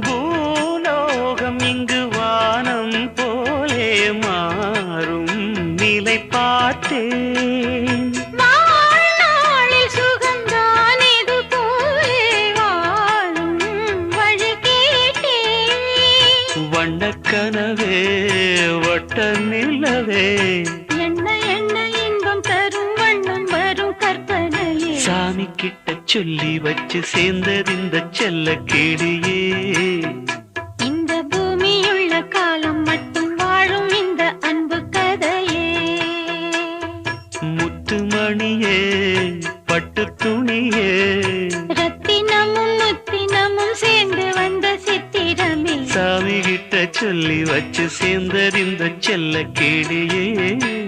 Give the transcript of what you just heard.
பூலோகம் இங்கு வானம் போலே மாறும் நிலை பார்த்தேன் வண்ணக்கனவே வட்ட நிலவே. என்ன என்ன இன்பம் தரும் வண்ணம் வரும் கற்பனையே. சாமி கிட்ட சொல்லி வச்சு சேர்ந்தது இந்த செல்ல கிளியே முத்துமணியே பட்டு துணியே. ரத்தினமும் முத்தினமும் சேர்ந்து வந்த சித்திரமே. சாமி கிட்ட சொல்லி வச்சு சேர்ந்தது இந்த செல்ல கிளியே